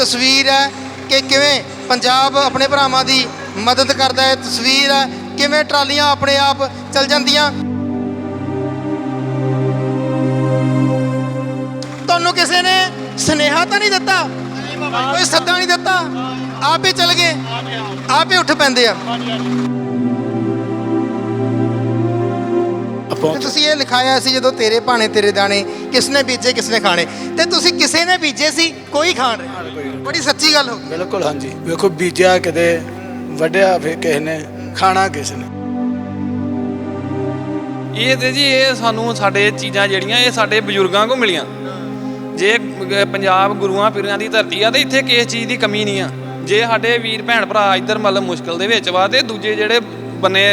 ਤਸਵੀਰ ਹੈ ਕਿ ਕਿਵੇਂ ਪੰਜਾਬ ਆਪਣੇ ਭਰਾਵਾਂ ਦੀ ਮਦਦ ਕਰਦਾ ਹੈ। ਤਸਵੀਰ ਹੈ ਕਿਵੇਂ ਟਰਾਲੀਆਂ ਆਪਣੇ ਆਪ ਚੱਲ ਜਾਂਦੀਆਂ। ਤੁਹਾਨੂੰ ਕਿਸੇ ਨੇ ਸਨੇਹਾ ਤਾਂ ਨਹੀਂ ਦਿੱਤਾ? ਕੋਈ ਸੱਦਾ ਨਹੀਂ ਦਿੱਤਾ? ਆਪ ਚਲ ਗਏ। ਆਪ ਉੱਠ ਪੈਂਦੇ ਆ। ਤੇ ਤੁਸੀਂ ਇਹ ਲਿਖਾਇਆ ਸੀ ਜਦੋਂ ਤੇਰੇ ਭਾਣੇ ਤੇਰੇ ਦਾਣੇ ਕਿਸਨੇ ਬੀਜੇ ਕਿਸਨੇ ਖਾਣੇ। ਤੇ ਤੁਸੀਂ ਕਿਸੇ ਨੇ ਬੀਜੇ ਸੀ ਕੋਈ ਖਾਣ ਰਿਹਾ ਬੜੀ ਸੱਚੀ ਗੱਲ ਹੋ ਗਈ। ਬਿਲਕੁਲ। ਹਾਂਜੀ। ਵੇਖੋ ਬੀਜਿਆ ਕਿਤੇ ਵੱਢਿਆ ਫਿਰ ਕਿਸੇ ਨੇ ਖਾਣਾ ਕਿਸ ਨੇ। ਇਹ ਤੇ ਜੀ ਇਹ ਸਾਨੂੰ ਸਾਡੇ ਚੀਜ਼ਾਂ ਜਿਹੜੀਆਂ ਇਹ ਸਾਡੇ ਬਜ਼ੁਰਗਾਂ ਕੋ ਮਿਲੀਆਂ। ਜੇ ਪੰਜਾਬ ਗੁਰੂਆਂ ਪੀਰਾਂ ਦੀ ਧਰਤੀ ਆ ਤੇ ਇੱਥੇ ਕਿਸ ਚੀਜ਼ ਦੀ ਕਮੀ ਨਹੀਂ ਆ। ਜੇ ਸਾਡੇ ਵੀਰ ਭੈਣ ਭਰਾ ਇੱਧਰ ਮਤਲਬ ਮੁਸ਼ਕਲ ਦੇ ਵਿੱਚ ਵਾ ਤੇ ਦੂਜੇ ਜਿਹੜੇ ਬੰਨੇ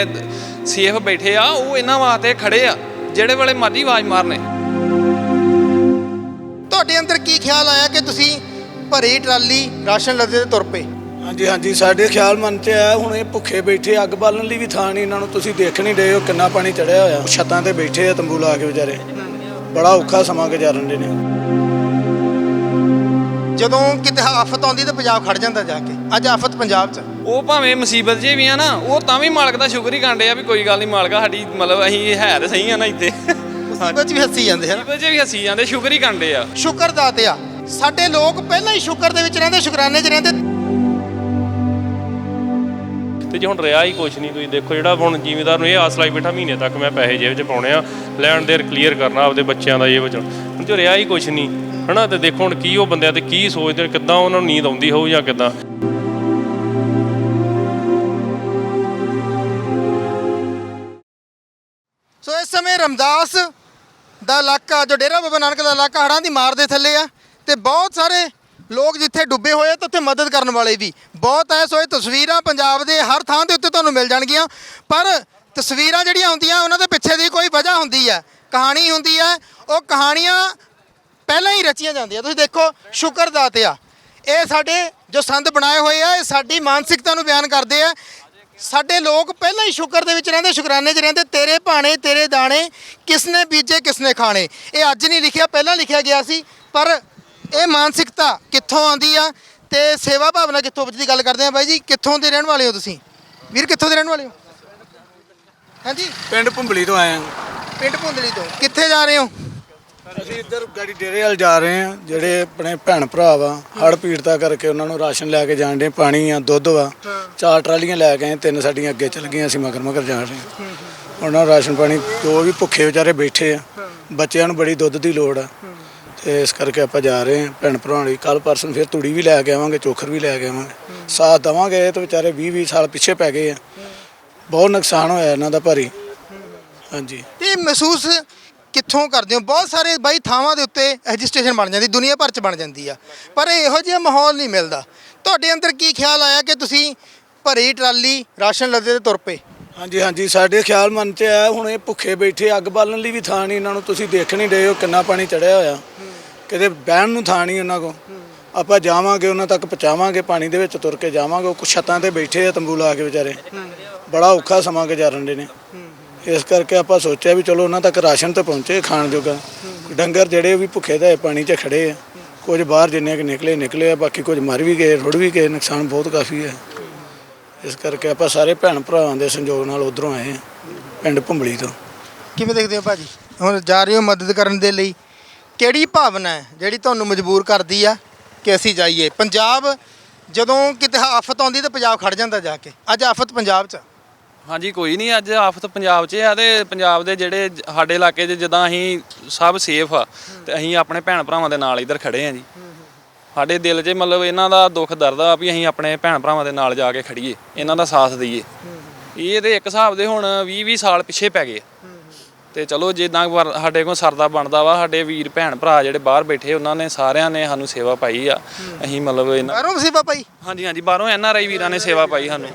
ਸੇਫ ਬੈਠੇ ਆ ਉਹ ਇਹਨਾਂ ਵਾਸਤੇ ਖੜੇ ਆ ਜਿਹੜੇ ਵੇਲੇ ਮਰਜ਼ੀ ਆਵਾਜ਼ ਮਾਰਨੇ। ਤੁਹਾਡੇ ਅੰਦਰ ਕੀ ਖਿਆਲ ਆਇਆ ਕਿ ਤੁਸੀਂ ਭਰੀ ਟਰਾਲੀ ਰਾਸ਼ਨ ਲੱਦੇ ਤੇ ਤੁਰ ਪਏ। ਹਾਂਜੀ ਹਾਂਜੀ ਸਾਡੇ ਖਿਆਲ ਮਨ ਤੇ ਆਇਆ ਹੁਣ ਇਹ ਭੁੱਖੇ ਬੈਠੇ ਅੱਗ ਬਾਲਣ ਲਈ ਵੀ ਥਾਂ ਨਹੀਂ ਇਹਨਾਂ ਨੂੰ ਤੁਸੀਂ ਦੇਖ ਨਹੀਂ ਰਹੇ ਹੋ ਕਿੰਨਾ ਪਾਣੀ ਚੜਿਆ ਹੋਇਆ। ਛੱਤਾਂ ਤੇ ਬੈਠੇ ਆ ਤੰਬੂ ਲਾ ਕੇ ਵਿਚਾਰੇ। ਬੜਾ ਔਖਾ ਸਮਾਂ ਗੁਜ਼ਾਰਨ ਦੇ ਨੇ ਜਦੋਂ ਕਿਤੇ ਆਫਤ ਆਉਂਦੀ ਤਾਂ ਪੰਜਾਬ ਖੜ ਜਾਂਦਾ ਜਾ ਕੇ। ਅੱਜ ਆਫਤ ਪੰਜਾਬ 'ਚ। ਉਹ ਭਾਵੇਂ ਮੁਸੀਬਤ 'ਚ ਵੀ ਆ ਨਾ ਉਹ ਤਾਂ ਵੀ ਮਾਲਕ ਦਾ ਸ਼ੁਕਰ ਹੀ ਕਾਂਡੇ ਆ ਵੀ ਕੋਈ ਗੱਲ ਨਹੀਂ ਮਾਲਕਾ ਸਾਡੀ ਮਤਲਬ ਅਸੀਂ ਹੈ ਤੇ ਸਹੀ ਆ ਨਾ ਇੱਥੇ। ਮੁਸੀਬਤ 'ਚ ਵੀ ਹੱਸੀ ਜਾਂਦੇ ਹਨ ਮੁਸੀਬਤ 'ਚ ਵੀ ਹੱਸੀ ਜਾਂਦੇ ਸ਼ੁਕਰ ਹੀ ਕਾਂਡੇ ਆ। ਸ਼ੁਕਰ ਦਾਤਿਆ ਸਾਡੇ ਲੋਕ ਪਹਿਲਾਂ ਹੀ ਸ਼ੁਕਰ ਦੇ ਵਿੱਚ ਰਹਿੰਦੇ ਸ਼ੁਕਰਾਨੇ 'ਚ ਰਹਿੰਦੇ। ਤੇ ਜੇ ਹੁਣ ਰਿਹਾ ਹੀ ਕੁਛ ਨਹੀਂ ਤੁਸੀਂ ਦੇਖੋ ਜਿਹੜਾ ਹੁਣ ਜ਼ਿਮੀਦਾਰ ਨੂੰ ਇਹ ਆਸ ਲਾਈ ਬੈਠਾ ਮਹੀਨੇ ਤੱਕ ਮੈਂ ਪੈਸੇ ਜੇਬ 'ਚ ਪਾਉਣੇ ਆ ਲੈਣ ਦੇਰ ਕਲੀਅਰ ਕਰਨਾ ਆਪਦੇ ਬੱਚਿਆਂ ਦਾ ਇਹ ਬਚਣ ਹੁਣ ਜੋ ਰਿਹਾ ਹੀ ਕੁਛ ਨਹੀਂ ਹਨਾ ਤੇ ਦੇਖੋ ਹੁਣ ਕੀ ਉਹ ਬੰਦਿਆਂ ਤੇ ਕੀ ਸੋਚਦੇ ਨੇ ਕਿੱਦਾਂ ਉਹਨਾਂ ਨੂੰ ਨੀਂਦ ਆਉਂਦੀ ਹੋਊ ਜਾਂ ਕਿੱਦਾਂ। ਸੋ ਇਸ ਸਮੇਂ ਰਮਦਾਸ ਦਾ ਇਲਾਕਾ ਜੋ ਡੇਰਾ ਬਾਬਾ ਨਾਨਕ ਦਾ ਇਲਾਕਾ ਹੜ੍ਹਾਂ ਦੀ ਮਾਰ ਦੇ ਥੱਲੇ ਆ। ਤੇ ਬਹੁਤ ਸਾਰੇ ਲੋਕ ਜਿੱਥੇ ਡੁੱਬੇ ਹੋਏ ਆ ਉੱਥੇ ਮਦਦ ਕਰਨ ਵਾਲੇ ਵੀ। ਬਹੁਤ ਐ ਸੋ ਇਹ ਤਸਵੀਰਾਂ ਪੰਜਾਬ ਦੇ ਹਰ ਥਾਂ ਦੇ ਉੱਤੇ ਤੁਹਾਨੂੰ ਮਿਲ ਜਾਣਗੀਆਂ। ਪਰ ਤਸਵੀਰਾਂ ਜਿਹੜੀਆਂ ਹੁੰਦੀਆਂ, ਉਹਨਾਂ ਦੇ ਪਿੱਛੇ ਦੀ ਕੋਈ ਵਜ੍ਹਾ ਹੁੰਦੀ ਹੈ। ਕਹਾਣੀ ਹੁੰਦੀ ਹੈ, ਉਹ ਕਹਾਣੀਆਂ ਪਹਿਲਾਂ ਹੀ ਰਚੀਆਂ ਜਾਂਦੀਆਂ। ਤੁਸੀਂ ਦੇਖੋ, ਸ਼ੁਕਰ ਦਾਤਿਆ ਇਹ ਸਾਡੇ ਜੋ ਸੰਦ ਬਣਾਏ ਹੋਏ ਆ, ਇਹ ਸਾਡੀ ਮਾਨਸਿਕਤਾ ਨੂੰ ਬਿਆਨ ਕਰਦੇ ਆ। ਸਾਡੇ ਲੋਕ ਪਹਿਲਾਂ ਹੀ ਸ਼ੁਕਰ ਦੇ ਵਿੱਚ ਰਹਿੰਦੇ, ਸ਼ੁਕਰਾਨੇ 'ਚ ਰਹਿੰਦੇ। ਤੇਰੇ ਭਾਣੇ, ਤੇਰੇ ਦਾਣੇ, ਕਿਸਨੇ ਬੀਜੇ, ਕਿਸਨੇ ਖਾਣੇ? ਇਹ ਅੱਜ ਨਹੀਂ ਲਿਖਿਆ, ਪਹਿਲਾਂ ਲਿਖਿਆ ਗਿਆ ਸੀ। ਪਰ ਇਹ ਮਾਨਸਿਕਤਾ ਕਿੱਥੋਂ ਆਉਂਦੀ ਆ ਤੇ ਸੇਵਾ ਭਾਵਨਾ ਕਿੱਥੋਂ ਦੀ ਗੱਲ ਕਰਦੇ ਆ ਬਾਈ ਜੀ ਕਿੱਥੋਂ ਦੇ ਰਹਿਣ ਵਾਲੇ ਹੋ ਤੁਸੀਂ? ਵੀਰ ਕਿੱਥੋਂ ਦੇ ਰਹਿਣ ਵਾਲੇ ਹੋ? ਹਾਂਜੀ? ਪਿੰਡ ਭੁੰਬਲੀ ਤੋਂ ਆਏ ਹਾਂ ਪਿੰਡ ਭੁੰਦਲੀ ਤੋਂ। ਕਿੱਥੇ ਜਾ ਰਹੇ ਹੋ? ਅਸੀਂ ਇੱਧਰ ਗਾੜੀ ਡੇਰੇ ਵਾਲ ਜਾ ਰਹੇ ਹਾਂ ਜਿਹੜੇ ਆਪਣੇ ਭੈਣ ਭਰਾ ਵਾ ਹੜ ਪੀੜਤਾ ਕਰਕੇ ਉਹਨਾਂ ਨੂੰ ਰਾਸ਼ਨ ਲੈ ਕੇ ਜਾਣ ਦੇ ਪਾਣੀ ਆ ਦੁੱਧ ਵਾ ਚਾਰ ਟਰਾਲੀਆਂ ਲੈ ਕੇ ਆਏ ਤਿੰਨ ਸਾਡੀਆਂ ਅੱਗੇ ਚਲ ਗਈਆਂ ਅਸੀਂ ਮਗਰ ਮਗਰ ਜਾ ਰਹੇ ਹਾਂ। ਉਹਨਾਂ ਨੂੰ ਰਾਸ਼ਨ ਪਾਣੀ ਜੋ ਵੀ ਭੁੱਖੇ ਵਿਚਾਰੇ ਬੈਠੇ ਆ ਬੱਚਿਆਂ ਨੂੰ ਬੜੀ ਦੁੱਧ ਦੀ ਲੋੜ ਆ। ਤੇ ਇਸ ਕਰਕੇ ਆਪਾਂ ਜਾ ਰਹੇ ਹਾਂ ਭੈਣ ਭਰਾਵਾਂ ਲਈ। ਕੱਲ ਪਰਸੋਂ ਫਿਰ ਤੂੜੀ ਵੀ ਲੈ ਕੇ ਆਵਾਂਗੇ ਚੋਖਰ ਵੀ ਲੈ ਕੇ ਆਵਾਂਗੇ। ਸਾਥ ਦਵਾਂਗੇ ਇਹ ਤਾਂ ਵਿਚਾਰੇ 20 20 ਸਾਲ ਪਿੱਛੇ ਪੈ ਗਏ ਆ। ਬਹੁਤ ਨੁਕਸਾਨ ਹੋਇਆ ਇਹਨਾਂ ਦਾ ਭਾਰੀ। ਹਾਂਜੀ। ਤੇ ਮਹਿਸੂਸ ਕਿੱਥੋਂ ਕਰਦੇ ਹੋ? ਬਹੁਤ ਸਾਰੇ ਬਾਈ ਥਾਵਾਂ ਦੇ ਉੱਤੇ ਰਜਿਸਟ੍ਰੇਸ਼ਨ ਬਣ ਜਾਂਦੀ ਦੁਨੀਆ ਭਰ ਚ ਬਣ ਜਾਂਦੀ ਆ। ਪਰ ਇਹੋ ਜਿਹਾ ਮਾਹੌਲ ਨਹੀਂ ਮਿਲਦਾ। ਤੁਹਾਡੇ ਅੰਦਰ ਕੀ ਖਿਆਲ ਆਇਆ ਕਿ ਤੁਸੀਂ ਭਰੀ ਟਰਾਲੀ ਰਾਸ਼ਨ ਲੱਦੇ ਤੇ ਤੁਰ ਪਏ? ਹਾਂਜੀ ਹਾਂਜੀ। ਸਾਡੇ ਖਿਆਲ ਮਨ ਤੇ ਆਇਆ ਹੁਣ ਇਹ ਭੁੱਖੇ ਬੈਠੇ ਅੱਗ ਬਾਲਣ ਲਈ ਵੀ ਥਾਂ ਨਹੀਂ ਇਹਨਾਂ ਨੂੰ ਤੁਸੀਂ ਦੇਖ ਨਹੀਂ ਰਹੇ ਹੋ ਕਿੰਨਾ ਪਾਣੀ ਚੜਿਆ ਹੋਇਆ। ਕਿਤੇ ਬਹਿਣ ਨੂੰ ਥਾਂ ਨਹੀਂ ਉਹਨਾਂ ਕੋ ਆਪਾਂ ਜਾਵਾਂਗੇ, ਉਹਨਾਂ ਤੱਕ ਪਹੁੰਚਾਵਾਂਗੇ, ਪਾਣੀ ਦੇ ਵਿੱਚ ਤੁਰ ਕੇ ਜਾਵਾਂਗੇ, ਉਹ ਕੁਛ ਛੱਤਾਂ ਤੇ ਬੈਠੇ ਆ ਤੰਬੂ ਲਾ ਕੇ ਵਿਚਾਰੇ। ਬੜਾ ਔਖਾ ਸਮਾਂ ਗੁਜ਼ਾਰਨ ਦੇ ਨੇ। ਇਸ ਕਰਕੇ ਆਪਾਂ ਸੋਚਿਆ ਵੀ ਚਲੋ ਉਹਨਾਂ ਤੱਕ ਰਾਸ਼ਨ ਤਾਂ ਪਹੁੰਚੇ ਖਾਣ ਜੋਗਾ। ਡੰਗਰ ਜਿਹੜੇ ਵੀ ਭੁੱਖੇ ਦਾ ਪਾਣੀ 'ਚ ਖੜੇ ਆ। ਕੁਝ ਬਾਹਰ ਜਿੰਨੇ ਕਿ ਨਿਕਲੇ ਨਿਕਲੇ ਆ, ਬਾਕੀ ਕੁਝ ਮਰ ਵੀ ਗਏ, ਰੁੜ ਵੀ ਗਏ, ਨੁਕਸਾਨ ਬਹੁਤ ਕਾਫੀ ਹੈ ਇਸ ਕਰਕੇ ਆਪਾਂ ਸਾਰੇ ਭੈਣ ਭਰਾਵਾਂ ਦੇ ਸੰਯੋਗ ਨਾਲ ਉਧਰੋਂ ਆਏ ਹਾਂ ਪਿੰਡ ਭੁੰਬਲੀ ਤੋਂ। ਕਿਵੇਂ ਦੇਖਦੇ ਹੋ ਭਾਜੀ? ਹੁਣ ਜਾ ਰਹੇ ਹੋ ਮਦਦ ਕਰਨ ਦੇ ਲਈ। ਕਿਹੜੀ ਭਾਵਨਾ ਹੈ ਜਿਹੜੀ ਤੁਹਾਨੂੰ ਮਜਬੂਰ ਕਰਦੀ ਆ ਕਿ ਅਸੀਂ ਜਾਈਏ? ਪੰਜਾਬ ਜਦੋਂ ਕਿਤੇ ਆਫਤ ਆਉਂਦੀ ਤਾਂ ਪੰਜਾਬ ਖੜ ਜਾਂਦਾ ਜਾ ਕੇ। ਅੱਜ ਆਫਤ ਪੰਜਾਬ 'ਚ ਆ। ਹਾਂਜੀ ਕੋਈ ਨਹੀਂ ਅੱਜ ਆਫਤ ਪੰਜਾਬ 'ਚ ਆ ਤੇ ਪੰਜਾਬ ਦੇ ਜਿਹੜੇ ਸਾਡੇ ਇਲਾਕੇ 'ਚ ਜਿੱਦਾਂ ਅਸੀਂ ਸਭ ਸੇਫ ਆ ਤੇ ਅਸੀਂ ਆਪਣੇ ਭੈਣ ਭਰਾਵਾਂ ਦੇ ਨਾਲ ਇੱਧਰ ਖੜੇ ਆ ਜੀ। ਸਾਡੇ ਦਿਲ 'ਚ ਮਤਲਬ ਇਹਨਾਂ ਦਾ ਦੁੱਖ ਦਰਦ ਆ ਵੀ ਅਸੀਂ ਆਪਣੇ ਭੈਣ ਭਰਾਵਾਂ ਦੇ ਨਾਲ ਜਾ ਕੇ ਖੜੀਏ ਇਹਨਾਂ ਦਾ ਸਾਥ ਦਈਏ। ਇਹ ਤੇ ਇੱਕ ਹਿਸਾਬ ਦੇ ਹੁਣ 20 20 ਸਾਲ ਪਿੱਛੇ ਪੈ ਗਏ ਤੇ ਚਲੋ ਜਿੱਦਾਂ ਵਰ- ਸਾਡੇ ਕੋਲ ਸਰਦਾ ਬਣਦਾ ਵਾ ਸਾਡੇ ਵੀਰ ਭੈਣ ਭਰਾ ਜਿਹੜੇ ਬਾਹਰ ਬੈਠੇ ਉਹਨਾਂ ਨੇ ਸਾਰਿਆਂ ਨੇ ਸਾਨੂੰ ਸੇਵਾ ਪਾਈ ਆ। ਅਸੀਂ ਮਤਲਬ ਇਹਨਾਂ ਬਾਹਰੋਂ ਮਸੀਬਾ ਭਾਈ ਹਾਂਜੀ ਹਾਂਜੀ ਬਾਹਰੋਂ ਐਨ ਆਰ ਆਈ ਵੀਰਾਂ ਨੇ ਸੇਵਾ ਪਾਈ ਸਾਨੂੰ।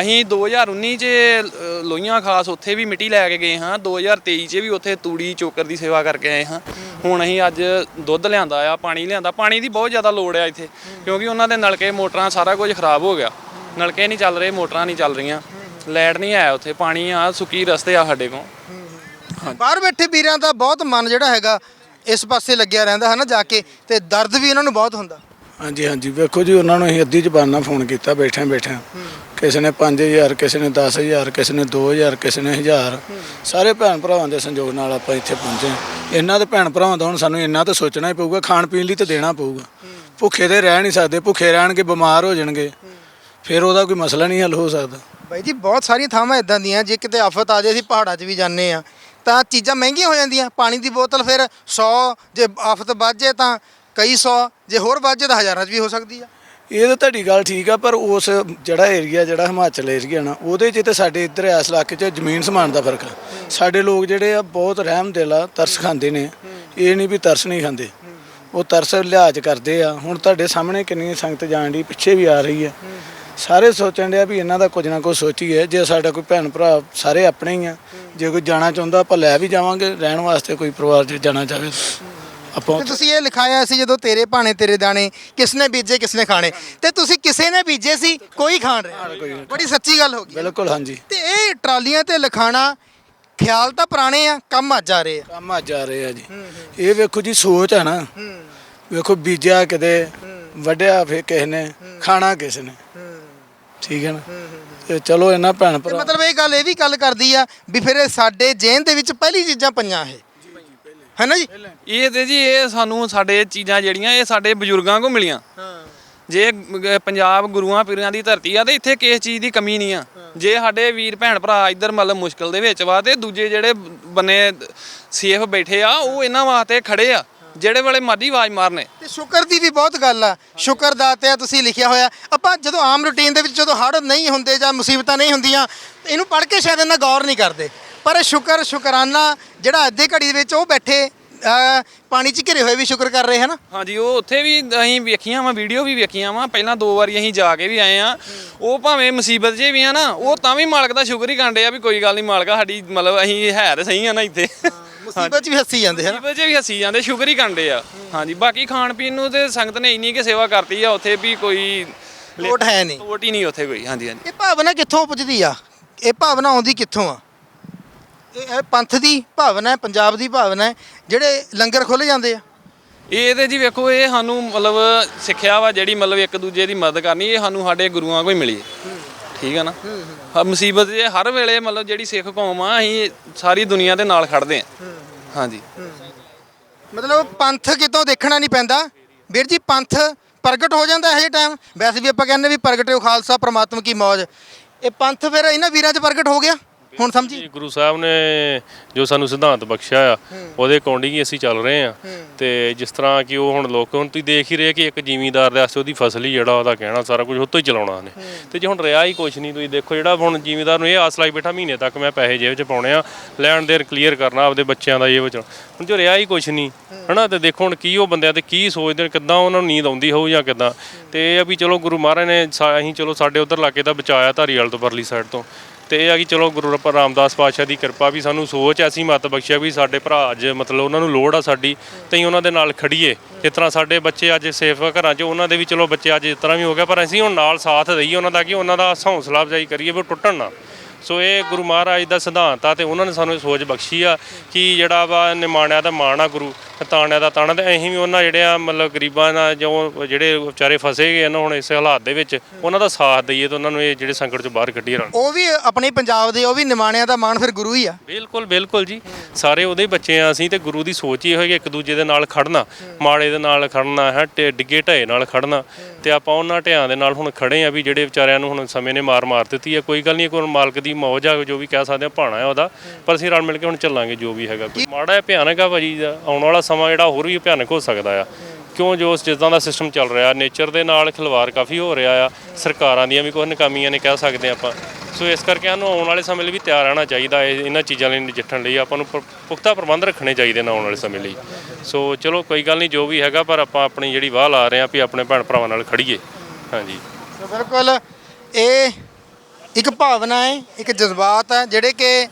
ਅਸੀਂ 2019 ਚ ਅ, ਲੋਹੀਆਂ ਖਾਸ ਉੱਥੇ ਵੀ ਮਿੱਟੀ ਲੈ ਕੇ ਗਏ ਹਾਂ। 2023 ਚ ਵੀ ਉੱਥੇ ਤੂੜੀ ਚੋਕਰ ਦੀ ਸੇਵਾ ਕਰਕੇ ਆਏ ਹਾਂ। ਹੁਣ ਅਸੀਂ ਅੱਜ ਦੁੱਧ ਲਿਆਂਦਾ ਆ ਪਾਣੀ ਲਿਆਂਦਾ। ਪਾਣੀ ਦੀ ਬਹੁਤ ਜ਼ਿਆਦਾ ਲੋੜ ਆ ਇੱਥੇ ਕਿਉਂਕਿ ਉਹਨਾਂ ਦੇ ਨਲਕੇ ਮੋਟਰਾਂ ਸਾਰਾ ਕੁਝ ਖਰਾਬ ਹੋ ਗਿਆ। ਨਲਕੇ ਨਹੀਂ ਚੱਲ ਰਹੇ ਮੋਟਰਾਂ ਨਹੀਂ ਚੱਲ ਰਹੀਆਂ। ਲਾਈਟ ਨਹੀਂ ਆਇਆ ਉੱਥੇ ਪਾਣੀ ਆ ਸੁੱਕੀ ਰਸਤੇ ਆ ਸਾਡੇ ਕੋਲ। ਬਾਹਰ ਬੈਠੇ ਵੀਰਾਂ ਦਾ ਬਹੁਤ ਮਨ ਜਿਹੜਾ ਹੈਗਾ ਇਸ ਪਾਸੇ ਲੱਗਿਆ ਰਹਿੰਦਾ ਹੈ ਨਾ ਜਾ ਕੇ ਤੇ ਦਰਦ ਵੀ ਇਹਨਾਂ ਨੂੰ ਬਹੁਤ ਹੁੰਦਾ। ਹਾਂਜੀ ਹਾਂਜੀ। ਵੇਖੋ ਜੀ ਉਹਨਾਂ ਨੂੰ ਅਸੀਂ ਅੱਧੀ ਜ਼ਬਾਨ ਨਾਲ ਫੋਨ ਕੀਤਾ ਬੈਠਿਆਂ ਬੈਠਿਆਂ। ਕਿਸੇ ਨੇ 5000 ਕਿਸੇ ਨੇ 10000 ਕਿਸੇ ਨੇ 2000 ਕਿਸੇ ਨੇ 1000 ਸਾਰੇ ਭੈਣ ਭਰਾਵਾਂ ਦੇ ਸੰਯੋਗ ਨਾਲ ਆਪਾਂ ਇੱਥੇ ਪਹੁੰਚੇ ਇਹਨਾਂ ਦੇ ਭੈਣ ਭਰਾਵਾਂ ਦਾ ਹੁਣ ਸਾਨੂੰ ਇੰਨਾ ਤਾਂ ਸੋਚਣਾ ਹੀ ਪਊਗਾ ਖਾਣ ਪੀਣ ਲਈ ਤਾਂ ਦੇਣਾ ਪਊਗਾ। ਭੁੱਖੇ ਤੇ ਰਹਿ ਨਹੀਂ ਸਕਦੇ ਭੁੱਖੇ ਰਹਿਣਗੇ ਬਿਮਾਰ ਹੋ ਜਾਣਗੇ। ਫਿਰ ਉਹਦਾ ਕੋਈ ਮਸਲਾ ਨਹੀਂ ਹੱਲ ਹੋ ਸਕਦਾ। ਬਾਈ ਜੀ ਬਹੁਤ ਸਾਰੀਆਂ ਥਾਵਾਂ ਇਦਾਂ ਦੀਆਂ ਜੇ ਕਿਤੇ ਆਫਤ ਆ ਜਾਏ ਅਸੀਂ ਪਹਾੜਾਂ 'ਚ ਵੀ ਜਾਂਦੇ ਆ ਤਾਂ ਚੀਜ਼ਾਂ ਮਹਿੰਗੀਆਂ ਹੋ ਜਾਂਦੀਆਂ। ਪਾਣੀ ਦੀ ਬੋਤਲ ਫਿਰ 100 ਜੇ ਆਫਤ ਵੱਧ ਜਾਏ ਤਾਂ ਕਈ 100 ਜੇ ਹੋਰ ਵੱਧ ਜਾਏ ਤਾਂ ਹਜ਼ਾਰਾਂ 'ਚ ਵੀ ਹੋ ਸਕਦੀ ਆ। ਇਹ ਤਾਂ ਤੁਹਾਡੀ ਗੱਲ ਠੀਕ ਆ, ਪਰ ਉਸ ਜਿਹੜਾ ਏਰੀਆ ਜਿਹੜਾ ਹਿਮਾਚਲ ਏਰੀਆ ਨਾ, ਉਹਦੇ 'ਚ ਤੇ ਸਾਡੇ ਇੱਧਰ ਇਸ ਇਲਾਕੇ 'ਚ ਜ਼ਮੀਨ ਸਮਾਨ ਦਾ ਫ਼ਰਕ ਆ। ਸਾਡੇ ਲੋਕ ਜਿਹੜੇ ਆ ਬਹੁਤ ਰਹਿਮ ਦਿਲ ਆ, ਤਰਸ ਖਾਂਦੇ ਨੇ। ਇਹ ਨਹੀਂ ਵੀ ਤਰਸ ਨਹੀਂ ਖਾਂਦੇ। ਉਹ ਤਰਸ ਲਿਹਾਜ਼ ਕਰਦੇ ਆ। ਹੁਣ ਤੁਹਾਡੇ ਸਾਹਮਣੇ ਕਿੰਨੀ ਸੰਗਤ ਜਾਣ ਦੀ ਪਿੱਛੇ ਵੀ ਆ ਰਹੀ ਆ। ਸਾਰੇ ਸੋਚਣ ਡਿਆ ਵੀ ਇਹਨਾਂ ਦਾ ਕੁਝ ਨਾ ਕੁਝ ਸੋਚੀਏ ਜੇ ਸਾਡਾ ਕੋਈ ਭੈਣ ਭਰਾ ਸਾਰੇ ਆਪਣੇ ਹੀ ਆ ਜੇ ਕੋਈ ਜਾਣਾ ਚਾਹੁੰਦਾ ਆਪਾਂ ਲੈ ਵੀ ਜਾਵਾਂਗੇ ਰਹਿਣ ਵਾਸਤੇ ਕੋਈ ਪਰਿਵਾਰ 'ਚ ਜਾਣਾ ਚਾਹਵੇ ਆਪਾਂ ਤੇ ਤੁਸੀਂ ਇਹ ਲਿਖਾਇਆ ਸੀ ਜਦੋਂ ਤੇਰੇ ਭਾਣੇ ਤੇਰੇ ਦਾਣੇ ਕਿਸਨੇ ਬੀਜੇ ਕਿਸਨੇ ਖਾਣੇ? ਤੇ ਤੁਸੀਂ ਕਿਸੇ ਨੇ ਬੀਜੇ ਸੀ ਕੋਈ ਖਾਣ ਰਿਹਾ ਬੜੀ ਸੱਚੀ ਗੱਲ ਹੋ ਗਈ। ਬਿਲਕੁਲ ਹਾਂਜੀ। ਤੇ ਇਹ ਟਰਾਲੀਆਂ ਤੇ ਲਿਖਾਣਾ ਖਿਆਲ ਤਾਂ ਪੁਰਾਣੇ ਆ ਕੰਮ ਅੱਜ ਆ ਰਹੇ ਆ। ਕੰਮ ਅੱਜ ਆ ਰਹੇ ਆ ਜੀ। ਇਹ ਵੇਖੋ ਜੀ ਸੋਚ ਹੈ ਨਾ। ਵੇਖੋ ਬੀਜਿਆ ਕਿਤੇ ਵੱਢਿਆ ਫੇ ਕਿਸੇ ਨੇ ਖਾਣਾ ਕਿਸ ਨੇ। ਠੀਕ ਹੈ ਨਾ? ਤੇ ਚਲੋ ਇਹਨਾਂ ਭੈਣ ਤੇ ਭਰਾ ਮਤਲਬ ਇਹ ਗੱਲ ਇਹ ਵੀ ਗੱਲ ਕਰਦੀ ਆ ਵੀ ਫਿਰ ਇਹ ਸਾਡੇ ਜੇਨ ਦੇ ਵਿੱਚ ਪਹਿਲੀ ਚੀਜ਼ਾਂ ਪਈਆਂ ਇਹ। ਹੈ ਨਾ ਜੀ? ਇਹ ਤੇ ਜੀ ਇਹ ਸਾਨੂੰ ਸਾਡੇ ਚੀਜ਼ਾਂ ਜਿਹੜੀਆਂ ਇਹ ਸਾਡੇ ਬਜ਼ੁਰਗਾਂ ਕੋ ਮਿਲੀਆਂ। ਜੇ ਗ- ਪੰਜਾਬ ਗੁਰੂਆਂ ਪੀਰਾਂ ਦੀ ਧਰਤੀ ਆ ਤੇ ਇੱਥੇ ਕਿਸੇ ਚੀਜ਼ ਦੀ ਕਮੀ ਨਹੀਂ ਆ। ਜੇ ਸਾਡੇ ਵੀਰ ਭੈਣ ਭਰਾ ਇੱਧਰ ਮਤਲਬ ਮੁਸ਼ਕਲ ਦੇ ਵਿੱਚ ਵਾ ਤੇ ਦੂਜੇ ਜਿਹੜੇ ਬੰਨੇ ਸੇਫ ਬੈਠੇ ਆ ਉਹ ਇਹਨਾਂ ਵਾਸਤੇ ਖੜੇ ਆ। ਜਿਹੜੇ ਵੇਲੇ ਮਰਜ਼ੀ ਆਵਾਜ਼ ਮਾਰਨੇ। ਤੇ ਸ਼ੁਕਰ ਦੀ ਵੀ ਬਹੁਤ ਗੱਲ ਆ। ਸ਼ੁਕਰ ਦਾਤਿਆ ਤੁਸੀਂ ਲਿਖਿਆ ਹੋਇਆ। ਆਪਾਂ ਜਦੋਂ ਆਮ ਰੁਟੀਨ ਦੇ ਵਿੱਚ ਜਦੋਂ ਹੜ੍ਹ ਨਹੀਂ ਹੁੰਦੇ ਜਾਂ ਮੁਸੀਬਤਾਂ ਨਹੀਂ ਹੁੰਦੀਆਂ ਇਹਨੂੰ ਪੜ੍ਹ ਕੇ ਸ਼ਾਇਦ ਇਹਨਾਂ ਗੌਰ ਨਹੀਂ ਕਰਦੇ। ਪਰ ਸ਼ੁਕਰ ਸ਼ੁਕਰਾਨਾ ਜਿਹੜਾ ਅੱਧੇ ਘੜੀ ਦੇ ਵਿੱਚ ਉਹ ਬੈਠੇ ਅਹ, ਪਾਣੀ 'ਚ ਘਿਰੇ ਹੋਏ ਵੀ ਸ਼ੁਕਰ ਕਰ ਰਹੇ ਹਨ? ਹਾਂਜੀ ਉਹ ਉੱਥੇ ਵੀ ਅਸੀਂ ਵੇਖੀਆਂ ਵਾ ਵੀਡੀਓ ਵੀ ਵੇਖੀਆਂ ਵਾ। ਪਹਿਲਾਂ ਦੋ ਵਾਰੀ ਅਸੀਂ ਜਾ ਕੇ ਵੀ ਆਏ ਆ। ਉਹ ਭਾਵੇਂ ਮੁਸੀਬਤ 'ਚ ਵੀ ਆ ਨਾ ਉਹ ਤਾਂ ਵੀ ਮਾਲਕ ਦਾ ਸ਼ੁਕਰ ਹੀ ਕਰਦੇ ਆ ਵੀ ਕੋਈ ਗੱਲ ਨਹੀਂ ਮਾਲਕਾ ਸਾਡੀ ਮਤਲਬ ਅਸੀਂ ਹੈ ਤੇ ਸਹੀ ਆ ਨਾ ਇੱਥੇ। ਮੁਸੀਬਤ 'ਚ ਵੀ ਹੱਸੀ ਜਾਂਦੇ ਹਨ? ਮੁਸੀਬਤ 'ਚ ਵੀ ਹੱਸੀ ਜਾਂਦੇ ਸ਼ੁਕਰ ਹੀ ਕਰਦੇ ਆ। ਹਾਂਜੀ ਬਾਕੀ ਖਾਣ ਪੀਣ ਨੂੰ ਤੇ ਸੰਗਤ ਨੇ ਇੰਨੀ ਕਿ ਸੇਵਾ ਕਰਤੀ ਆ ਉੱਥੇ ਵੀ ਕੋਈ ਲੋਟ ਹੈ ਨਹੀਂ। ਲੋਟ ਹੀ ਨਹੀਂ ਉੱਥੇ ਕੋਈ ਹਾਂਜੀ ਹਾਂਜੀ। ਇਹ ਭਾਵਨਾ ਕਿੱਥੋਂ ਪੁੱਜਦੀ ਆ? ਇਹ ਭਾਵਨਾ ਆਉਂਦੀ ਕਿੱਥੋਂ ਆ? ਇਹ ਇਹ ਪੰਥ ਦੀ ਭਾਵਨਾ ਹੈ ਪੰਜਾਬ ਦੀ ਭਾਵਨਾ ਹੈ ਜਿਹੜੇ ਲੰਗਰ ਖੁੱਲ ਜਾਂਦੇ ਆ। ਇਹ ਤੇ ਜੀ ਵੇਖੋ ਇਹ ਸਾਨੂੰ ਮਤਲਬ ਸਿੱਖਿਆ ਵਾ ਜਿਹੜੀ ਮਤਲਬ ਇੱਕ ਦੂਜੇ ਦੀ ਮਦਦ ਕਰਨੀ ਇਹ ਸਾਨੂੰ ਸਾਡੇ ਗੁਰੂਆਂ ਕੋਲ ਹੀ ਮਿਲੀ ਹੈ। ਠੀਕ ਹੈ ਨਾ? ਹਾਂ, ਮੁਸੀਬਤ ਜੇ ਹਰ ਵੇਲੇ ਮਤਲਬ ਜਿਹੜੀ ਸਿੱਖ ਕੌਮ ਆ ਅਸੀਂ ਸਾਰੀ ਦੁਨੀਆ ਦੇ ਨਾਲ ਖੜਦੇ ਆ। ਹਾਂਜੀ। ਮਤਲਬ ਪੰਥ ਕਿਤੋਂ ਦੇਖਣਾ ਨਹੀਂ ਪੈਂਦਾ। ਵੀਰ ਜੀ, ਪੰਥ ਪ੍ਰਗਟ ਹੋ ਜਾਂਦਾ ਇਹੋ ਜਿਹੇ ਟਾਈਮ ਵੈਸੇ ਵੀ ਆਪਾਂ ਕਹਿੰਦੇ ਵੀ ਪ੍ਰਗਟਿਓ ਖਾਲਸਾ, ਪ੍ਰਮਾਤਮਾ ਕੀ ਮੌਜ। ਇਹ ਪੰਥ ਫਿਰ ਇਹਨਾਂ ਵੀਰਾਂ 'ਚ ਪ੍ਰਗਟ ਹੋ ਗਿਆ? ਹੁਣ ਸਮਝੀ? ਜੀ ਗੁਰੂ ਸਾਹਿਬ ਨੇ ਜੋ ਸਾਨੂੰ ਸਿਧਾਂਤ ਬਖਸ਼ਿਆ ਆ ਉਹਦੇ ਅਕੋਰਡਿੰਗ ਹੀ ਅਸੀਂ ਚੱਲ ਰਹੇ ਆ। ਤੇ ਜਿਸ ਤਰ੍ਹਾਂ ਕਿ ਉਹ ਹੁਣ ਲੋਕ ਹੁਣ ਤੁਸੀਂ ਦੇਖ ਹੀ ਰਹੇ ਕਿ ਇੱਕ ਜ਼ਿਮੀਂਦਾਰ ਦੇ ਵਾਸਤੇ ਉਹਦੀ ਫਸਲ ਹੀ ਜਿਹੜਾ ਉਹਦਾ ਕਹਿਣਾ ਸਾਰਾ ਕੁਝ ਉੱਤੋਂ ਹੀ ਚਲਾਉਣਾ ਨੇ ਤੇ ਜੇ ਹੁਣ ਰਿਹਾ ਹੀ ਕੁਝ ਨਹੀਂ ਤੁਸੀਂ ਦੇਖੋ ਜਿਹੜਾ ਹੁਣ ਜ਼ਿਮੀਂਦਾਰ ਨੂੰ ਇਹ ਆਸ ਲਾਈ ਬੈਠਾ ਮਹੀਨੇ ਤੱਕ ਮੈਂ ਪੈਸੇ ਜੇਬ 'ਚ ਪਾਉਣੇ ਆ ਲੈਣ ਦੇਣ ਕਲੀਅਰ ਕਰਨਾ ਆਪਦੇ ਬੱਚਿਆਂ ਦਾ ਇਹ ਵਿੱਚ ਹੁਣ ਜੋ ਰਿਹਾ ਹੀ ਕੁਝ ਨਹੀਂ ਹਨਾ ਤੇ ਦੇਖੋ ਹੁਣ ਕੀ ਉਹ ਬੰਦਿਆਂ ਤੇ ਕੀ ਸੋਚਦੇ ਨੇ ਕਿੱਦਾਂ ਉਹਨਾਂ ਨੂੰ ਨੀਂਦ ਆਉਂਦੀ ਹੋਊ ਜਾਂ ਕਿੱਦਾਂ। ਤੇ ਇਹ ਆ ਵੀ ਚਲੋ ਗੁਰੂ ਮਹਾਰਾਜ ਨੇ ਸਾ- ਅਸੀਂ ਚਲੋ ਸਾਡੇ ਉਧਰ ਇਲਾਕੇ ਦਾ ਬਚਾਇਆ ਧਾਰੀਵਾਲ ਤੋਂ ਪਰਲੀ ਸਾਈਡ ਤੋਂ। ਤੇ ਇਹ ਆ ਕਿ ਚਲੋ ਗੁਰੂ ਰ- ਰਾਮਦਾਸ ਪਾਤਸ਼ਾਹ ਦੀ ਕਿਰਪਾ ਵੀ ਸਾਨੂੰ ਸੋਚ ਐਸੀ ਮਤ ਬਖਸ਼ਿਆ ਵੀ ਸਾਡੇ ਭਰਾ ਅੱਜ ਮਤਲਬ ਉਹਨਾਂ ਨੂੰ ਲੋੜ ਆ ਸਾਡੀ, ਤੇ ਅਸੀਂ ਉਹਨਾਂ ਦੇ ਨਾਲ ਖੜੀਏ। ਜਿਸ ਤਰ੍ਹਾਂ ਸਾਡੇ ਬੱਚੇ ਅੱਜ ਸੇਫ ਆ ਘਰਾਂ 'ਚ, ਉਹਨਾਂ ਦੇ ਵੀ ਚਲੋ ਬੱਚੇ ਅੱਜ ਇਸ ਤਰ੍ਹਾਂ ਵੀ ਹੋ ਗਿਆ ਪਰ ਅਸੀਂ ਹੁਣ ਨਾਲ ਸਾਥ ਦਈਏ ਉਹਨਾਂ ਦਾ ਕਿ ਉਹਨਾਂ ਦਾ ਹੌਸਲਾ ਅਫਜ਼ਾਈ ਕਰੀਏ ਵੀ ਉਹ ਟੁੱਟਣ ਨਾ। ਸੋ ਇਹ ਗੁਰੂ ਮਹਾਰਾਜ ਦਾ ਸਿਧਾਂਤ ਆ ਤੇ ਉਹਨਾਂ ਨੇ ਸਾਨੂੰ ਇਹ ਸੋਚ ਬਖਸ਼ੀ ਆ ਕਿ ਜਿਹੜਾ ਵਾ ਨਿਮਾਣਿਆ ਦਾ ਮਾਣ ਗੁਰੂ ਤਾਣਿਆ ਦਾ ਤਾਣਾ ਤੇ ਅਸੀਂ ਵੀ ਉਹਨਾਂ ਜਿਹੜੇ ਆ ਮਤਲਬ ਗਰੀਬਾਂ ਨਾਲ ਜੋ ਜਿਹੜੇ ਵਿਚਾਰੇ ਫਸੇ ਗਏ ਨੇ ਹੁਣ ਇਸ ਹਾਲਾਤ ਦੇ ਵਿੱਚ ਉਹਨਾਂ ਦਾ ਸਾਥ ਦਈਏ ਤੇ ਉਹਨਾਂ ਨੂੰ ਇਹ ਜਿਹੜੇ ਸੰਕਟ ਚੋਂ ਬਾਹਰ ਕੱਢੀਏ ਰਾਂ ਉਹ ਵੀ ਆਪਣੇ ਪੰਜਾਬ ਦੇ ਉਹ ਵੀ ਨਿਮਾਣਿਆਂ ਦਾ ਮਾਣ ਫਿਰ ਗੁਰੂ ਹੀ ਆ। ਬਿਲਕੁਲ ਬਿਲਕੁਲ ਜੀ। ਸਾਰੇ ਉਹਦੇ ਬੱਚੇ ਆ ਅਸੀਂ ਤੇ ਗੁਰੂ ਦੀ ਸੋਚ ਹੀ ਹੋਏਗੀ ਇੱਕ ਦੂਜੇ ਦੇ ਨਾਲ ਖੜਨਾ ਮਾੜੇ ਦੇ ਨਾਲ ਖੜਨਾ ਹੈ ਡਿੱਗੇ ਢਏ ਨਾਲ ਖੜਨਾ। ਤੇ ਆਪਾਂ ਉਹਨਾਂ ਢਿਆਂ ਦੇ ਨਾਲ ਹੁਣ ਖੜੇ ਆ ਵੀ ਜਿਹੜੇ ਵਿਚਾਰਿਆਂ ਨੂੰ ਹੁਣ ਸਮੇਂ ਨੇ ਮਾਰ ਮਾਰ ਦਿੱਤੀ ਹੈ ਕੋਈ ਗੱਲ ਨਹੀਂ ਕੋਈ ਮਾਲਕ ਦੀ ਮੌਜ ਆ, ਜੋ ਵੀ ਕਹਿ ਸਕਦੇ ਆ, ਭਾਣਾ ਹੈ ਉਹਦਾ। ਪਰ ਅਸੀਂ ਰਲ ਮਿਲ ਕੇ ਹੁਣ ਚੱਲਾਂਗੇ, ਜੋ ਵੀ ਹੈਗਾ ਕੋਈ। ਮਾੜਾ ਜਿਹਾ ਭਿਆਨਕ ਆ ਭਾਜੀ ਦਾ ਆਉਣ ਵਾਲਾ ਸਮਾਂ ਜਿਹੜਾ ਹੋਰ ਵੀ ਭਿਆਨਕ ਹੋ ਸਕਦਾ ਆ। ਕਿਉਂ ਜੋ ਜਿੱਦਾਂ ਦਾ ਸਿਸਟਮ ਚੱਲ ਰਿਹਾ ਨੇਚਰ ਦੇ ਨਾਲ ਖਿਲਵਾੜ ਕਾਫੀ ਹੋ ਰਿਹਾ ਆ, ਸਰਕਾਰਾਂ ਦੀਆਂ ਵੀ ਕੁਝ ਨਕਾਮੀਆਂ ਨੇ ਕਹਿ ਸਕਦੇ ਆਪਾਂ। ਸੋ ਇਸ ਕਰਕੇ ਸਾਨੂੰ ਆਉਣ ਵਾਲੇ ਸਮੇਂ ਲਈ ਵੀ ਤਿਆਰ ਰਹਿਣਾ ਚਾਹੀਦਾ ਹੈ, ਇਹਨਾਂ ਚੀਜ਼ਾਂ ਲਈ ਨਜਿੱਠਣ ਲਈ, ਆਪਾਂ ਨੂੰ ਪ- ਪੁਖਤਾ ਪ੍ਰਬੰਧ ਰੱਖਣੇ ਚਾਹੀਦੇ ਨੇ ਆਉਣ ਵਾਲੇ ਸਮੇਂ ਲਈ। ਸੋ ਚਲੋ ਕੋਈ ਗੱਲ ਨਹੀਂ, ਜੋ ਵੀ ਹੈਗਾ, ਪਰ ਆਪਾਂ ਆਪਣੀ ਜਿਹੜੀ ਵਾਹ ਲਾ ਰਹੇ ਹਾਂ ਵੀ ਆਪਣੇ ਭੈਣ ਭਰਾਵਾਂ ਨਾਲ ਖੜੀਏ ਹਾਂਜੀ। ਸੋ ਬਿਲਕੁਲ, ਇਹ ਇੱਕ ਭਾਵਨਾ ਹੈ, ਇੱਕ ਜਜ਼ਬਾਤ ਹੈ, ਜਿਹੜੇ ਕਿ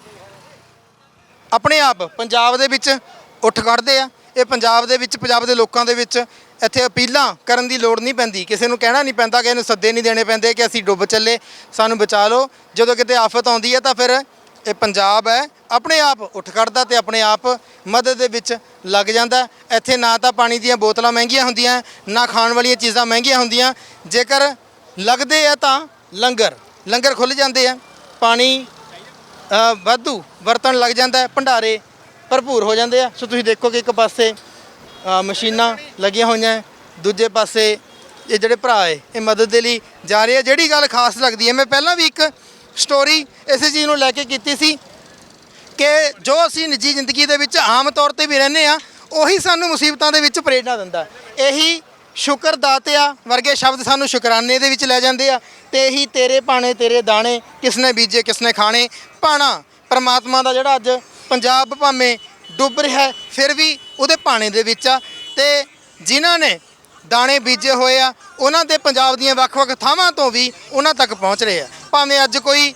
ਆਪਣੇ ਆਪ ਪੰਜਾਬ ਦੇ ਵਿੱਚ ਉੱਠ ਖੜਦੇ ਆ। ਇਹ ਪੰਜਾਬ ਦੇ ਵਿੱਚ, ਪੰਜਾਬ ਦੇ ਲੋਕਾਂ ਦੇ ਵਿੱਚ ਇੱਥੇ ਅਪੀਲਾਂ ਕਰਨ ਦੀ ਲੋੜ ਨਹੀਂ ਪੈਂਦੀ। ਕਿਸੇ ਨੂੰ ਕਹਿਣਾ ਨਹੀਂ ਪੈਂਦਾ ਕਿ ਇਹਨੂੰ ਸੱਦੇ ਨਹੀਂ ਦੇਣੇ ਪੈਂਦੇ ਕਿ ਅਸੀਂ ਡੁੱਬ ਚੱਲੇ, ਸਾਨੂੰ ਬਚਾ ਲਓ। ਜਦੋਂ ਕਿਤੇ ਆਫਤ ਆਉਂਦੀ ਹੈ ਤਾਂ ਫਿਰ ਇਹ ਪੰਜਾਬ ਹੈ, ਆਪਣੇ ਆਪ ਉੱਠ ਖੜਦਾ ਤੇ ਆਪਣੇ ਆਪ ਮਦਦ ਦੇ ਵਿੱਚ ਲੱਗ ਜਾਂਦਾ। ਇੱਥੇ ਨਾ ਤਾਂ ਪਾਣੀ ਦੀਆਂ ਬੋਤਲਾਂ ਮਹਿੰਗੀਆਂ ਹੁੰਦੀਆਂ, ਨਾ ਖਾਣ ਵਾਲੀਆਂ ਚੀਜ਼ਾਂ ਮਹਿੰਗੀਆਂ ਹੁੰਦੀਆਂ। ਜੇਕਰ ਲੱਗਦੇ ਆ ਤਾਂ ਲੰਗਰ ਲੰਗਰ ਖੁੱਲ ਜਾਂਦੇ ਆ। ਪਾਣੀ ਵਾਧੂ ਵਰਤਣ ਲੱਗ ਜਾਂਦਾ, ਭੰਡਾਰੇ ਭਰਪੂਰ ਹੋ ਜਾਂਦੇ ਆ। ਸੋ ਤੁਸੀਂ ਦੇਖੋ ਕਿ ਇੱਕ ਪਾਸੇ ਮਸ਼ੀਨਾਂ ਲੱਗੀਆਂ ਹੋਈਆਂ ਦੂਜੇ ਪਾਸੇ ਇਹ ਜਿਹੜੇ ਭਰਾ ਏ ਇਹ ਮਦਦ ਦੇ ਲਈ ਜਾ ਰਹੇ ਆ। ਜਿਹੜੀ ਗੱਲ ਖਾਸ ਲੱਗਦੀ ਹੈ, ਮੈਂ ਪਹਿਲਾਂ ਵੀ ਇੱਕ ਸਟੋਰੀ ਇਸੇ ਚੀਜ਼ ਨੂੰ ਲੈ ਕੇ ਕੀਤੀ ਸੀ ਕਿ ਜੋ ਅਸੀਂ ਨਿੱਜੀ ਜ਼ਿੰਦਗੀ ਦੇ ਵਿੱਚ ਆਮ ਤੌਰ ਤੇ ਵੀ ਰਹਿੰਦੇ ਆ ਉਹੀ ਸਾਨੂੰ ਮੁਸੀਬਤਾਂ ਦੇ ਵਿੱਚ ਪ੍ਰੇਰਣਾ ਦਿੰਦਾ ਇਹੀ ਸ਼ੁਕਰ ਦਾਤਿਆ ਵਰਗੇ ਸ਼ਬਦ ਸਾਨੂੰ ਸ਼ੁਕਰਾਨੇ ਦੇ ਵਿੱਚ ਲੈ ਜਾਂਦੇ ਆ ਤੇ ਇਹੀ ਤੇਰੇ ਪਾਣੇ ਤੇਰੇ ਦਾਣੇ ਕਿਸਨੇ ਬੀਜੇ ਕਿਸਨੇ ਖਾਣੇ, ਪਾਣਾ, ਪਰਮਾਤਮਾ ਦਾ ਜਿਹੜਾ ਅੱਜ ਪੰਜਾਬ ਭਾਵੇਂ ਡੁੱਬ ਰਿਹਾ ਹੈ, ਫਿਰ ਵੀ ਉਹਦੇ ਪਾਣੇ ਦੇ ਵਿੱਚ ਆ। ਤੇ ਜਿਨ੍ਹਾਂ ਨੇ ਦਾਣੇ ਬੀਜੇ ਹੋਏ ਆ ਉਹਨਾਂ ਦੇ ਪੰਜਾਬ ਦੀਆਂ ਵੱਖ-ਵੱਖ ਥਾਵਾਂ ਤੋਂ ਵੀ ਉਹਨਾਂ ਤੱਕ ਪਹੁੰਚ ਰਹੇ ਆ। ਭਾਵੇਂ ਅੱਜ ਕੋਈ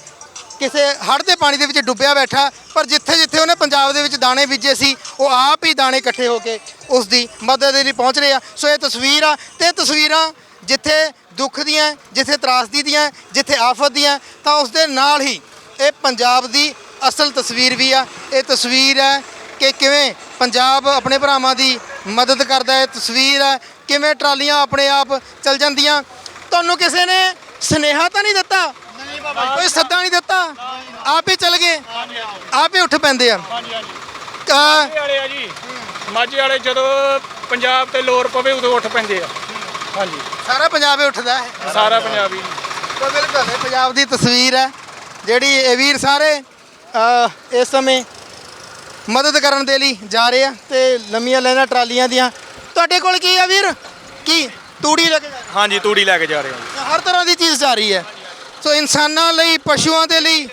ਕਿਸੇ ਹੜ੍ਹ ਦੇ ਪਾਣੀ ਦੇ ਵਿੱਚ ਡੁੱਬਿਆ ਬੈਠਾ ਪਰ ਜਿੱਥੇ ਜਿੱਥੇ ਉਹਨੇ ਪੰਜਾਬ ਦੇ ਵਿੱਚ ਦਾਣੇ ਬੀਜੇ ਸੀ ਉਹ ਆਪ ਹੀ ਦਾਣੇ ਇਕੱਠੇ ਹੋ ਕੇ ਉਸ ਦੀ ਮਦਦ ਦੇ ਲਈ ਪਹੁੰਚ ਰਹੇ ਆ। ਸੋ ਇਹ ਤਸਵੀਰ ਆ ਤੇ ਇਹ ਤਸਵੀਰਾਂ ਜਿੱਥੇ ਦੁੱਖ ਦੀਆਂ ਜਿੱਥੇ ਤਰਾਸਦੀ ਦੀਆਂ ਜਿੱਥੇ ਆਫਤ ਦੀਆਂ ਤਾਂ ਉਸ ਦੇ ਨਾਲ ਹੀ ਇਹ ਪੰਜਾਬ ਦੀ ਅਸਲ ਤਸਵੀਰ ਵੀ ਆ। ਇਹ ਤਸਵੀਰ ਹੈ ਕਿ ਕਿਵੇਂ ਪੰਜਾਬ ਆਪਣੇ ਭਰਾਵਾਂ ਦੀ ਮਦਦ ਕਰਦਾ ਹੈ। ਤਸਵੀਰ ਹੈ ਕਿਵੇਂ ਟਰਾਲੀਆਂ ਆਪਣੇ ਆਪ ਚੱਲ ਜਾਂਦੀਆਂ। ਤੁਹਾਨੂੰ ਕਿਸੇ ਨੇ ਸਨੇਹਾ ਤਾਂ ਨਹੀਂ ਦਿੱਤਾ? ਨਹੀਂ ਬਾਬਾ ਕੋਈ ਸੱਦਾ ਨਹੀਂ ਦਿੱਤਾ? ਆਪ ਹੀ ਚੱਲ ਗਏ। ਆਪ ਹੀ ਉੱਠ ਪੈਂਦੇ ਆ। ਮਾਝੇ ਵਾਲੇ ਆ ਜੀ। ਮਾਝੇ ਵਾਲੇ ਜਦੋਂ ਪੰਜਾਬ ਤੇ ਲੋਰ ਪਵੇ ਉਦੋਂ ਉੱਠ ਪੈਂਦੇ ਆ। ਹਾਂਜੀ। ਸਾਰਾ ਪੰਜਾਬ ਹੀ ਉੱਠਦਾ ਹੈ। ਸਾਰਾ ਪੰਜਾਬੀ ਤਾਂ ਬਿਲਕੁਲ ਇਹ ਪੰਜਾਬ ਦੀ ਤਸਵੀਰ ਹੈ। ਜਿਹੜੀ ਇਹ ਵੀਰ ਸਾਰੇ ਇਸ ਸਮੇਂ ਮਦਦ ਕਰਨ ਦੇ ਲਈ ਜਾ ਰਹੇ ਆ ਤੇ ਲੰਮੀਆਂ ਲਾਈਨਾਂ ਟਰਾਲੀਆਂ ਦੀਆਂ। ਤੁਹਾਡੇ ਕੋਲ ਕੀ ਆ ਵੀਰ? ਕੀ? ਤੂੜੀ ਲੈ ਕੇ ਜਾ ਰਹੇ ਹਾਂਜੀ ਤੂੜੀ ਲੈ ਕੇ ਜਾ ਰਹੇ ਹਾਂ। ਹੋ? ਹਰ ਤਰ੍ਹਾਂ ਦੀ ਚੀਜ਼ ਜਾ ਰਹੀ ਹੈ। ਸੋ ਇਨਸਾਨਾਂ ਲਈ ਪਸ਼ੂਆਂ ਦੇ ਲਈ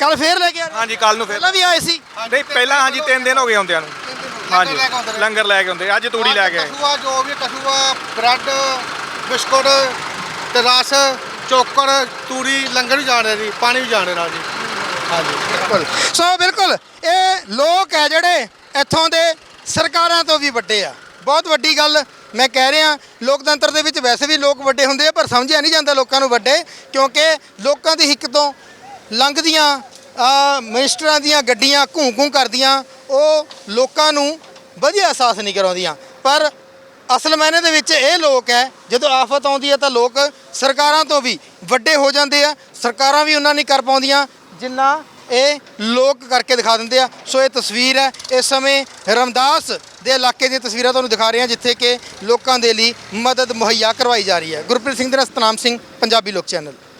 ਕੱਲ ਫੇਰ ਲੈ ਕੇ ਆ ਰਹੇ ਹੋ? ਹਾਂਜੀ ਕੱਲ ਨੂੰ ਫਿਰ। ਪਹਿਲਾਂ ਵੀ ਆਏ ਸੀ? ਨਹੀਂ ਪਹਿਲਾਂ ਹਾਂਜੀ 3 ਦਿਨ ਹੋ ਗਏ ਹੁੰਦਿਆਂ ਨੂੰ। ਹਾਂਜੀ ਲੰਗਰ ਲੈ ਕੇ ਹੁੰਦੇ ਅੱਜ ਤੂੜੀ ਲੈ ਕੇ ਆਏ। ਕਠੂਆ ਜੋ ਵੀ ਕਠੂਆ ਬ੍ਰੈਡ ਬਿਸਕੁਟ ਤੇ ਰਸ ਚੋਕਰ ਤੂੜੀ ਲੰਗਰ ਵੀ ਜਾਣ ਰਿਹਾ ਜੀ ਪਾਣੀ ਵੀ ਜਾਣ ਰਿਹਾ ਨਾਲ ਜੀ। ਹਾਂਜੀ। ਬਿਲਕੁਲ। ਸੋ ਬਿਲਕੁਲ ਇਹ ਲੋਕ ਹੈ ਜਿਹੜੇ ਇੱਥੋਂ ਦੇ ਸਰਕਾਰਾਂ ਤੋਂ ਵੀ ਵੱਡੇ ਆ। ਬਹੁਤ ਵੱਡੀ ਗੱਲ ਮੈਂ ਕਹਿ ਰਿਹਾ ਲੋਕਤੰਤਰ ਦੇ ਵਿੱਚ ਵੈਸੇ ਵੀ ਲੋਕ ਵੱਡੇ ਹੁੰਦੇ ਆ ਪਰ ਸਮਝਿਆ ਨਹੀਂ ਜਾਂਦਾ ਲੋਕਾਂ ਨੂੰ ਵੱਡੇ ਕਿਉਂਕਿ ਲੋਕਾਂ ਦੀ ਹਿੱਕ ਤੋਂ ਲੰਘਦੀਆਂ ਅ, ਮਿਨਿਸਟਰਾਂ ਦੀਆਂ ਗੱਡੀਆਂ ਘੂੰ ਘੂੰ ਕਰਦੀਆਂ ਉਹ ਲੋਕਾਂ ਨੂੰ ਵਧੀਆ ਅਹਿਸਾਸ ਨਹੀਂ ਕਰਾਉਂਦੀਆਂ। ਪਰ ਅਸਲ ਮਾਇਨੇ ਦੇ ਵਿੱਚ ਇਹ ਲੋਕ ਹੈ ਜਦੋਂ ਆਫਤ ਆਉਂਦੀ ਹੈ ਤਾਂ ਲੋਕ ਸਰਕਾਰਾਂ ਤੋਂ ਵੀ ਵੱਡੇ ਹੋ ਜਾਂਦੇ ਆ ਸਰਕਾਰਾਂ ਵੀ ਉਹਨਾਂ ਨਹੀਂ ਕਰ ਪਾਉਂਦੀਆਂ ਜਿੰਨਾ ਇਹ ਲੋਕ ਕਰਕੇ ਦਿਖਾ ਦਿੰਦੇ ਆ। ਸੋ ਇਹ ਤਸਵੀਰ ਹੈ। ਇਸ ਸਮੇਂ ਰਮਦਾਸ ਦੇ ਇਲਾਕੇ ਦੀਆਂ ਤਸਵੀਰਾਂ ਤੁਹਾਨੂੰ ਦਿਖਾ ਰਹੇ ਹਾਂ, ਜਿੱਥੇ ਕਿ ਲੋਕਾਂ ਦੇ ਲਈ ਮਦਦ ਮੁਹੱਈਆ ਕਰਵਾਈ ਜਾ ਰਹੀ ਹੈ। ਗੁਰਪ੍ਰੀਤ ਸਿੰਘ ਦੇ ਨਾਲ ਸਤਨਾਮ ਸਿੰਘ, ਪੰਜਾਬੀ ਲੋਕ ਚੈਨਲ।